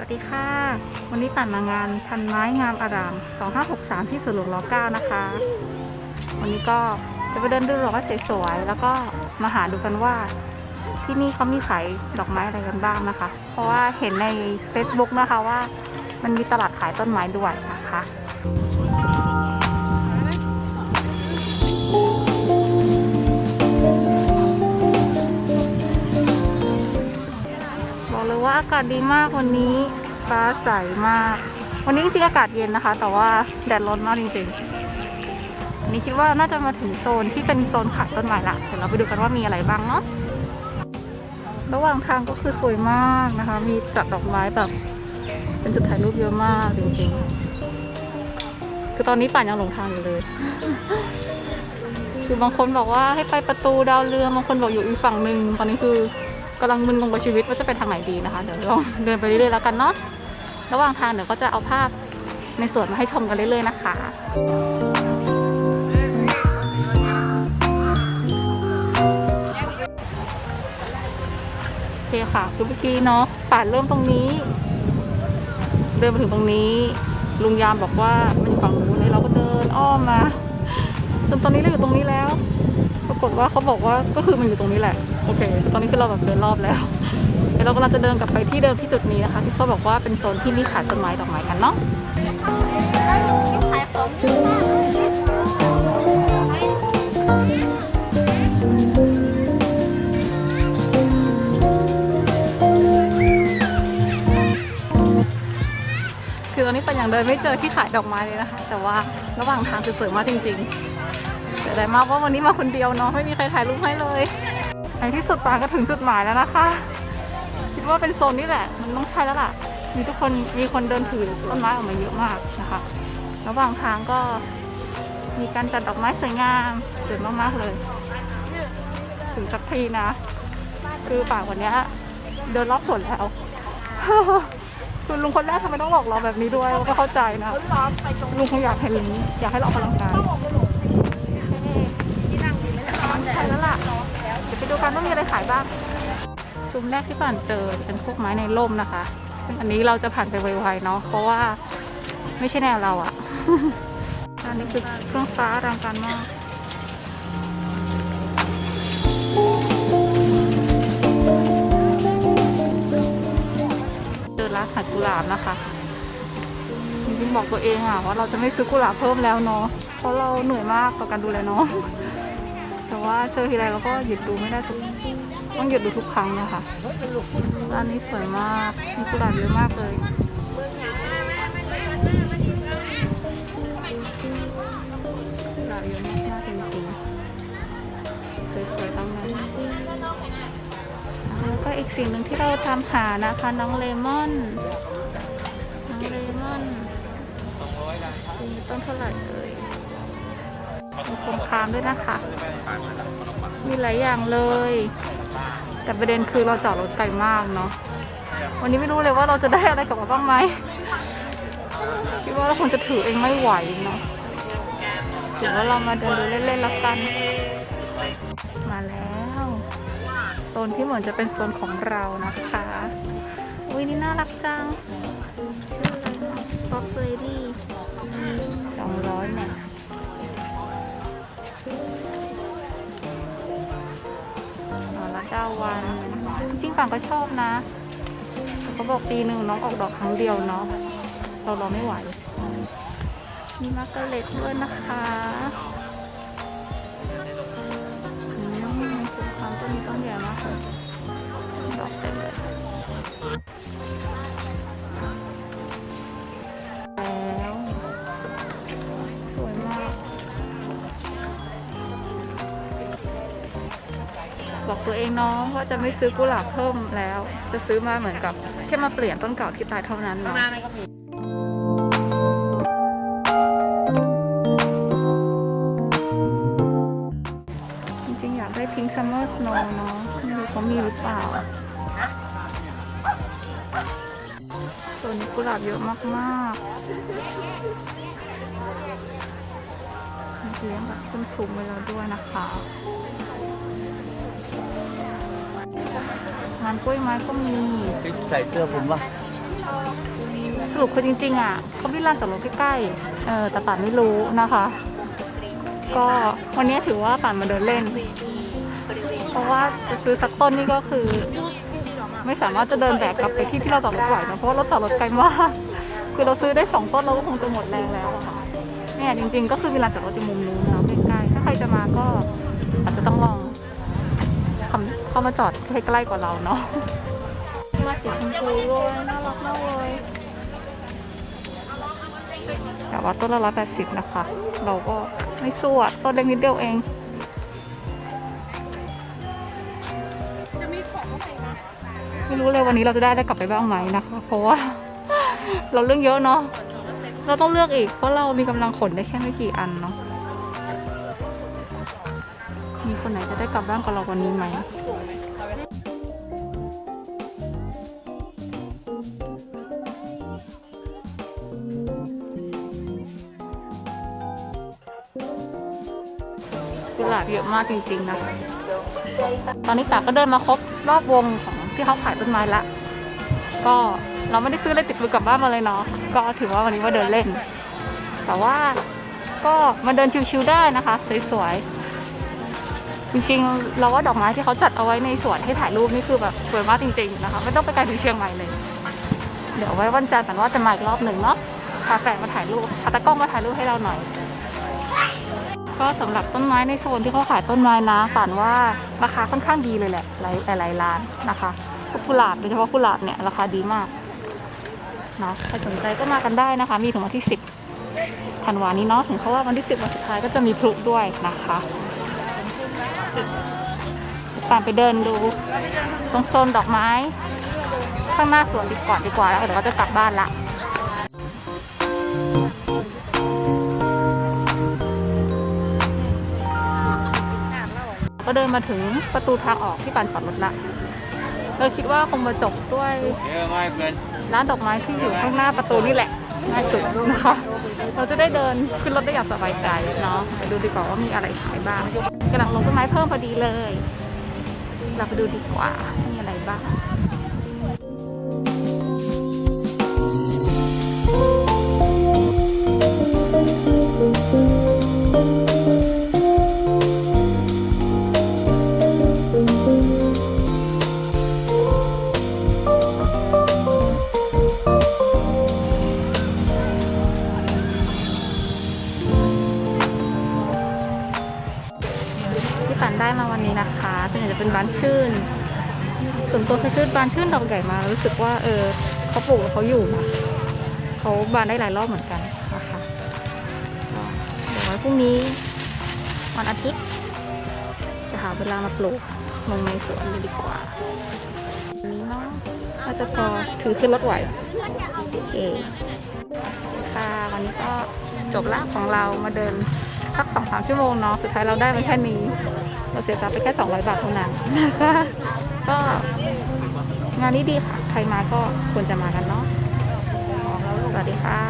สวัสดีค่ะ วันนี้ปั่นมางานพันไม้งามอาราม 2563 ที่สวนหลวงร9นะคะ วันนี้ก็จะไปเดินดูดอกไม้สวยๆ แล้วก็มาหาดูกันว่าที่นี่เขามีขายดอกไม้อะไรกันบ้างนะคะ เพราะว่าเห็นใน Facebook นะคะว่ามันมีตลาดขายต้นไม้ด้วยนะคะ ว่าอากาศดีมากวันนี้ฟ้าใสมาก วันนี้จริงๆอากาศเย็นนะคะ แต่ว่าแดดร้อนมากจริงๆวันนี้คิดว่าน่าจะมาถึงโซนที่เป็นโซนขายต้นไม้ละเดี๋ยวเราไปดูกันว่ามีอะไรบ้างเนาะระหว่างทางก็คือสวยมากนะคะ มีจัดดอกไม้แบบเป็นจุดถ่ายรูปเยอะมากจริงๆ คือตอนนี้ป่านยังหลงทางอยู่เลย คือบางคนบอกว่าให้ไปประตูดาวเรืองบางคนบอกอยู่อีกฝั่งหนึ่งตอนนี้คือ กำลังมึนงงกับชีวิตว่าจะไปทางไหนดีนะคะ เดี๋ยวลองเดินไปเรื่อยๆแล้วกันเนาะระหว่างทางเดี๋ยวก็จะเอาภาพในสวนมาให้ชมกันเรื่อยๆนะคะโอเคค่ะคือเมื่อกี้เนาะป่านเริ่มตรงนี้ เดินมาถึงตรงนี้ ลุงยามบอกว่ามันอยู่ฝั่งนู้นเลยเราก็เดินอ้อมมาจนตอนนี้เราอยู่ตรงนี้แล้ว ปรากฏว่าเขาบอกว่าก็คือมันอยู่ตรงนี้แหละ โอเคตอนนี้คือเราแบบเดินรอบแล้วเดี๋ยวเรากำลังจะเดินกลับไปที่เดิมที่จุดนี้นะคะ ที่เขาบอกว่าเป็นโซนที่มีขายต้นไม้ดอกไม้กันเนาะคือตอนนี้ปันยังเดินไม่เจอที่ขายดอกไม้เลยนะคะ แต่ว่าระหว่างทางคือสวยมากจริงๆเสียดายมากว่าวันนี้มาคนเดียวเนาะไม่มีใครถ่ายรูปให้เลย ในที่สุดปางก็ถึงจุดหมายแล้วนะคะ คิดว่าเป็นโซนนี้แหละ มันต้องใช่แล้วล่ะ มีทุกคนมีคนเดินถือต้นไม้ออกมาเยอะมากนะคะระหว่างทางก็มีการจัดดอกไม้สวยงามสวยมากๆเลย ถึงสักทีนะ คือป่าวันเนี้ยเดินรอบสวนแล้วคือลุงคนแรกทำไมต้องหลอกเราแบบนี้ด้วยเราก็เข้าใจนะลุงคงอยากเห็นอยากให้เราออกกำลังกายใช่แล้วล่ะเดี๋ยว ไปดูกันว่ามีอะไรขายบ้างซุ้มแรกที่ผ่านเจอเป็นพวกไม้ในร่มนะคะ ซึ่งอันนี้เราจะผ่านไปไวๆเนาะเพราะว่าไม่ใช่แนวเราอะอันนี้คือเครื่องฟ้าอลังการมากเจอร้านขายกุหลาบนะคะจริงๆบอกตัวเองอะว่าเราจะไม่ซื้อกุหลาบเพิ่มแล้วเนาะเพราะเราเหนื่อยมากกับการดูแลน้อง แต่ว่าเจอทีไรเราก็หยุดดูไม่ได้ทุกต้องหยุดดูทุกครั้งนะคะร้านนี้สวยมากมีกุหลาบเยอะมากเลยกุหลาบเยอะมากๆจริงๆสวยๆทั้งนั้นแล้วก็อีกสิ่งหนึ่งที่เราตามหานะคะน้องเลมอนน้องเลมอนต้นเท่าไหร่เอ่ย มีโคมคามด้วยนะคะ มีหลายอย่างเลย แต่ประเด็นคือเราจอดรถไกลมากเนาะวันนี้ไม่รู้เลยว่าเราจะได้อะไรกลับมาบ้างไหมคิดว่าเราคงจะถือเองไม่ไหวเนาะถือว่าเรามาเดินดูเล่นๆแล้วกัน มาแล้วโซนที่เหมือนจะเป็นโซนของเรานะคะอุ้ยนี่น่ารักจังบ็อกเลดี้สองร้อยเนี่ย วันจริงๆปังก็ชอบนะเขาบอกปีหนึ่งน้องออกดอกครั้งเดียวเนาะเรารอไม่ไหว มีมาร์กาเร็ตด้วยนะคะอืมคุณความต้นนี้ต้นใหญ่มากเลย บอกตัวเองเน้องว่าจะไม่ซื้อกุหลาบเพิ่มแล้ว จะซื้อมาเหมือนกับแค่มาเปลี่ยนต้นเก่าที่ตายเท่านั้นเนาะจริงๆอยากได้พิง k ์ซัมเมอร์สโนว์เนาะไม่รู้เขามีหรือเปล่าส่วนนี้กุหลาบเยอะมากๆเลี้ยงแบบขึ้นสูงไปแล้วด้วยนะคะ งานกล้วยไม้ก็มีใส่เสื้อผมป่ะสรุปคือจริงๆอะเขามีลานจอดรถใกล้ๆเออแต่ป่านไม่รู้นะคะ ก็วันนี้ถือว่าป่านมาเดินเล่น เพราะว่าจะซื้อสักต้นนี่ก็คือ ไม่สามารถจะเดินแบกกลับไปที่ที่เราจอดรถไหวนะเพราะว่ารถจอดรถไกลมากคือเราซื้อได้สองต้นเราก็คงจะหมดแรงแล้วอะค่ะเนี่ยจริง ๆ ก็คือมีลานจอดรถอยู่มุมนู้นนะใกล้ๆถ้าใครจะมาก็อาจจะต้องลองทำ เข้ามาจอดใกล้ๆกว่าเราเนาะมาสีชมพูด้วยน่ารักมากเลยแต่ว่าต้นละร้อยแปดสิบนะคะ เราก็ไม่สู้อะต้นเล็กนิดเดียวเองไม่รู้เลยวันนี้เราจะได้อะไรกลับไปบ้างไหมนะคะ เพราะว่า เราเรื่องเยอะเนาะเราต้องเลือกอีกเพราะเรามีกำลังขนได้แค่ไม่กี่อันเนาะ มีคนไหนจะได้กลับบ้านกับเราวันนี้ไหมกุหลาบเยอะมากจริงๆนะ ตอนนี้ตาก็เดินมาครบรอบวงของที่เขาขายต้นไม้ละ ก็เราไม่ได้ซื้ออะไรติดมือกลับบ้านมาเลยเนาะ ก็ถือว่าวันนี้มาเดินเล่น แต่ว่าก็มาเดินชิวๆได้นะคะ สวยๆ จริงๆ เราว่าดอกไม้ที่เขาจัดเอาไว้ในสวนให้ถ่ายรูปนี่คือแบบสวยมากจริงๆนะคะไม่ต้องไปไกลถึงเชียงใหม่เลย เดี๋ยวไว้วันจันทร์แต่ว่าจะมาอีกรอบหนึ่งเนาะพาแฟนมาถ่ายรูปพาตากล้องมาถ่ายรูปให้เราหน่อย ก็สำหรับต้นไม้ในโซนที่เขาขายต้นไม้นะป่นว่าราคาค่อนข้างดีเลยแหละหลายหลายร้านนะคะพวกกุหลาบโดยเฉพาะกุหลาบเนี่ยราคาดีมากนะใครสนใจก็มากันได้นะคะ มีถึงวันที่ 10ธันวานี้เนาะถึงเขาว่าวันที่ 10วันสุดท้ายก็จะมีพลุด้วยนะคะ ปานไปเดินดู ตรงโซนดอกไม้ ข้างหน้าสวนดีกว่าดีกว่าแล้วเดี๋ยวก็จะกลับบ้านละก็เดินมาถึงประตูทางออกที่ปานจอดรถละเราคิดว่าคงมาจบด้วยร้านดอกไม้ที่อยู่ข้างหน้าประตูนี่แหละ ง่ายสุดนะคะ เราจะได้เดินขึ้นรถได้อย่างสบายใจเนาะไปดูดีกว่าว่ามีอะไรขายบ้างกำลังลงต้นไม้เพิ่มพอดีเลย เราไปดูดีกว่ามีอะไรบ้าง เป็นบานชื่น ส่วนตัวเคยซื้อบานชื่นดอกใหญ่มารู้สึกว่าเออเขาปลูกเขาอยู่นะเขาบานได้หลายรอบเหมือนกันนะคะเดี๋ยวไว้พรุ่งนี้วันอาทิตย์ จะหาเวลามาปลูกลงในสวนเลยดีกว่าอันนี้เนาะก็จะพอถือขึ้นรถไหวโอเคค่ะวันนี้ก็จบละของเรามาเดินสักสองสามชั่วโมงเนาะสุดท้ายเราได้มาแค่นี้ เราเสียทรัพย์ไปแค่ 200 บาทเท่านั้นนะคะก็งานนี้ดีค่ะ ใครมาก็ควรจะมากันเนาะสวัสดีค่ะ